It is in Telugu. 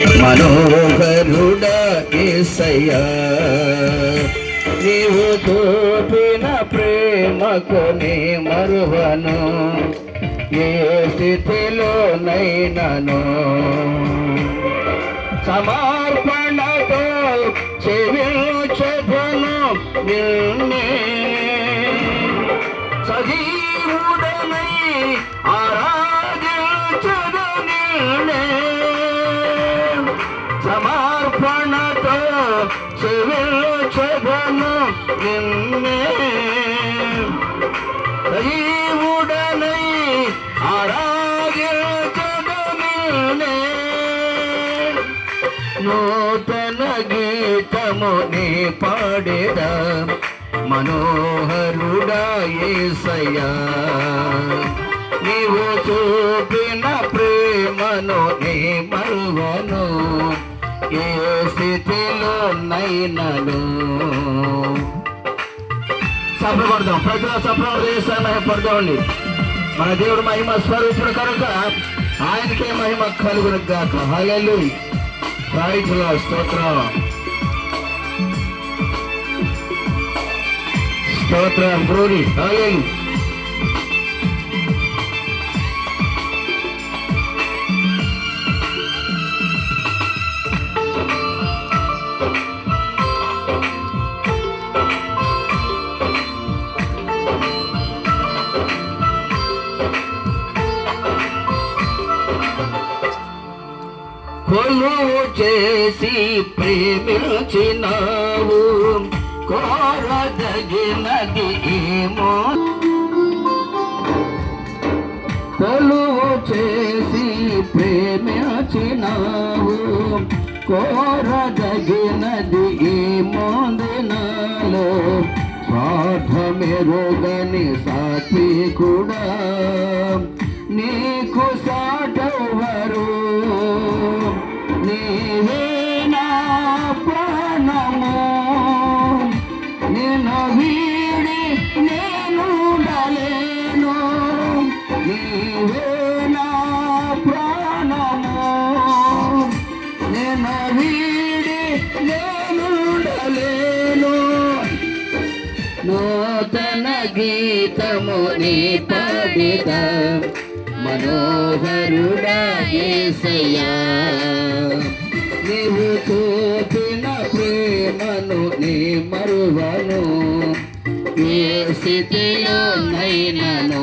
మనోహరుడా ఏసయ్యా నీవు చూపిన ప్రేమకు నీ మరువను ఏ స్థితిలో నైనను సమర్పణతో చెవిను నిన్నే. సజీవుడనై సమర్పణతో చెవించను నిన్నే. సజీవుడనై ఆరాధించదు నిన్నే నూతన గీతము నీ పాడేద మనోహరుడా ఏసయ్యా. నీవు చూపిన ప్రేమను నీ మరువను ఏ స్థితిలో నైనను? సఫలపడదాం ప్రజల సఫలం చేస్తాను పడదామండి. మన దేవుడు మహిమ స్వరూపుడు కనుక ఆయనకే మహిమ కలుగును గాక. హల్లెలూయా. రైతుల స్తోత్రం. స్తోత్రం బ్రూరి హల్లెలూయా. కొలువు చేసి ప్రేమించినావు. కోరదగినది ఏమో. కొలువు చేసి ప్రేమించినావు. కోరదగినది ఏమో దినాలో. స్వార్థమెరుగని సాత్వికుడా. నీ ప్రాణము. నిన్ను వీడి నేను ఉండలేను. నీవే నా ప్రాణము. నిన్ను వీడి నేను ఉండలేను. నూతన గీతము నీ మనోహరుడా ఏసయ్యా. ఏ స్థితిలో నైనను